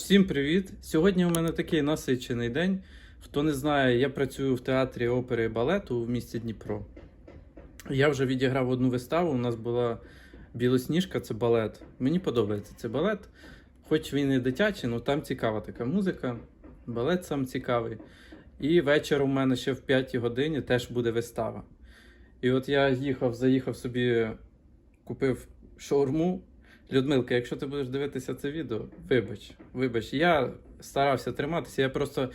Всім привіт! Сьогодні у мене такий насичений день. Хто не знає, я працюю в театрі опери і балету в місті Дніпро. Я вже відіграв одну виставу. У нас була Білосніжка, це балет. Мені подобається цей балет. Хоч він і дитячий, але там цікава така музика. Балет сам цікавий. І вечір у мене ще в 5 годині теж буде вистава. І от я їхав, заїхав собі, купив шаурму. Людмилка, якщо ти будеш дивитися це відео, вибач, вибач, я старався триматися, я просто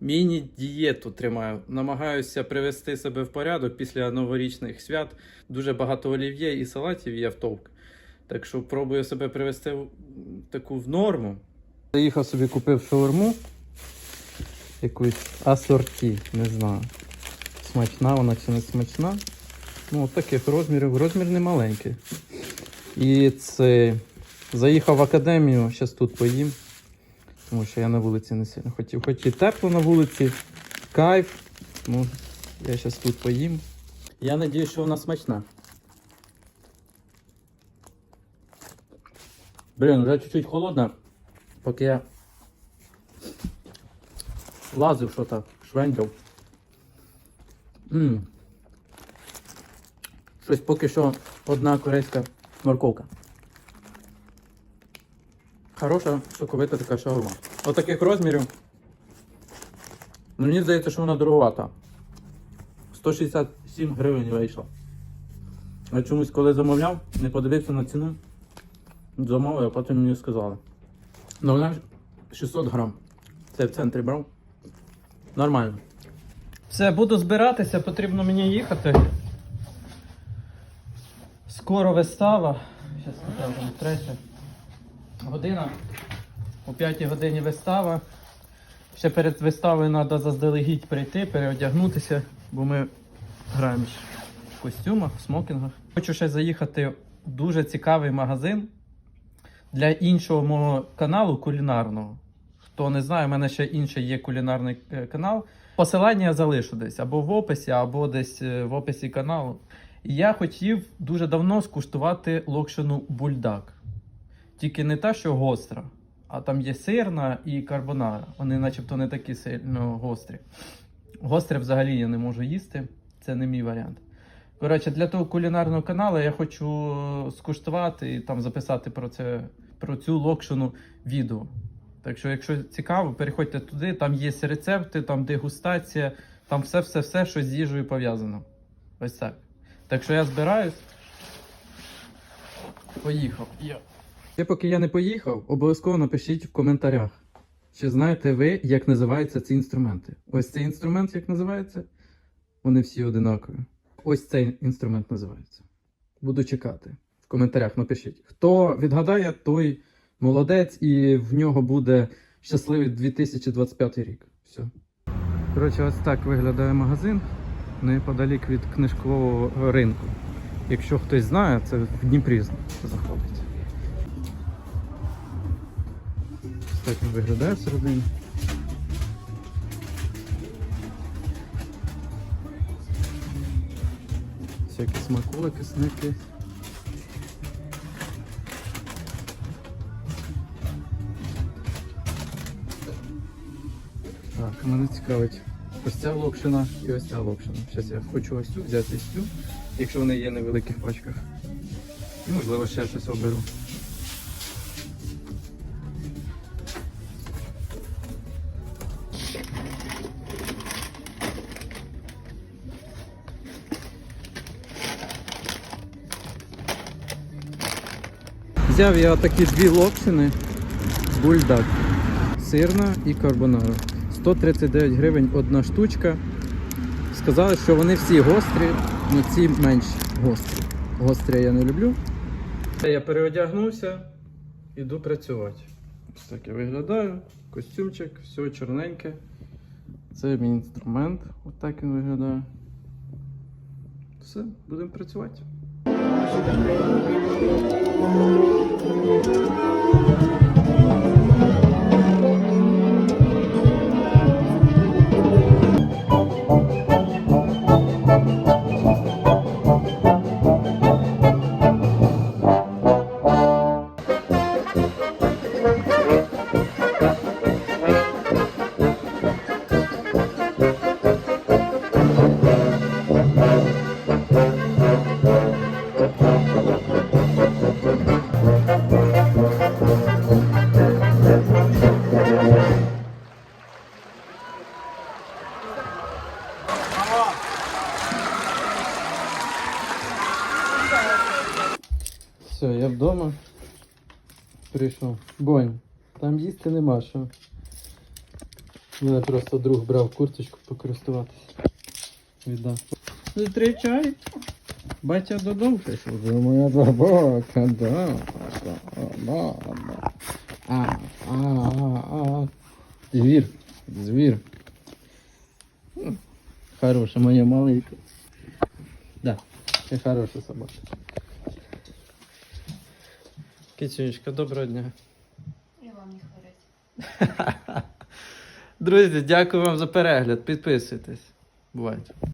міні-дієту тримаю. Намагаюся привести себе в порядок після новорічних свят. Дуже багато олів'є і салатів є в товк. Так що пробую себе привести в таку в норму. Заїхав собі, купив шаурму. Якусь асорті, не знаю. Смачна вона чи не смачна. Ну, от таких розмірів. Розмір не маленький. І це заїхав в академію, зараз тут поїм. Тому що я на вулиці не сильно хотів. Хоч і тепло на вулиці, кайф. Ну, я зараз тут поїм. Я сподіваюся, що вона смачна. Блін, вже чуть-чуть холодно, поки я лазив що так, швендяв. Щось поки що одна корейська морковка. Хороша соковита така шаурма. Отаких розмірів. Ну, Мені здається, що вона дороговата. 167 гривень вийшла. Я чомусь, коли замовляв, не подивився на ціну. Замовив, а потім мені сказали. Ну вона ж 600 грам. Це в центрі брав. Нормально. Все, буду збиратися, потрібно мені їхати. Скоро вистава. Зараз покажу третя година. О 5 годині вистава. Ще перед виставою треба заздалегідь прийти, переодягнутися, бо ми граємо в костюмах, в смокінгах. Хочу ще заїхати в дуже цікавий магазин для іншого мого каналу кулінарного. Хто не знає, у мене ще інший є кулінарний е, канал. Посилання я залишу десь або в описі, або десь е, в описі каналу. Я хотів дуже давно скуштувати локшину бульдак. Тільки не та, що гостра, а там є сирна і карбонара. Вони начебто не такі сильно гострі. Гостре взагалі я не можу їсти, це не мій варіант. Коротше, для того кулінарного каналу я хочу скуштувати і там записати про, це, про цю локшину відео. Так що, якщо цікаво, переходьте туди, там є рецепти, там дегустація, там все-все-все, що з їжею пов'язано. Ось так. Так що я збираюсь. Поїхав. Я. Ще поки я не поїхав, обов'язково напишіть в коментарях. Чи знаєте ви, як називаються ці інструменти? Ось цей інструмент як називається? Вони всі одинакові. Ось цей інструмент називається. Буду чекати. В коментарях напишіть. Хто відгадає, той молодець, і в нього буде щасливий 2025 рік. Все. Коротше, ось так виглядає магазин неподалік від книжкового ринку. Якщо хтось знає, це в Дніпрі заходить. Ось так він виглядає всередині. Всякі смаколики, снеки. Так, мене цікавить. Ось ця локшина і ось ця локшина. Зараз я хочу ось цю взяти ось цю, якщо вони є в невеликих пачках. І можливо ще щось оберу. Взяв я такі дві локшини бульдак. Сирна і карбонара. 139 гривень одна штучка. Сказали, що вони всі гострі, але ці менш гострі. Гострі я не люблю. Я переодягнувся, іду працювати. Ось так я виглядаю. Костюмчик, все чорненьке. Це мій інструмент. Ось так він виглядає. Все, будемо працювати. Прийшов. Бонь, там їсти нема що. У мене просто друг брав курточку покористуватись. Віддав. Зустрічай. Батя додому прийшов. Моя собака, да. да, да, да. А, а, а, а. Звір, звір. Хороша моя маленька. Да, це хороша собака. Кицюнечка, доброго дня. І вам не хворить. Друзі, дякую вам за перегляд. Підписуйтесь. Бувайте.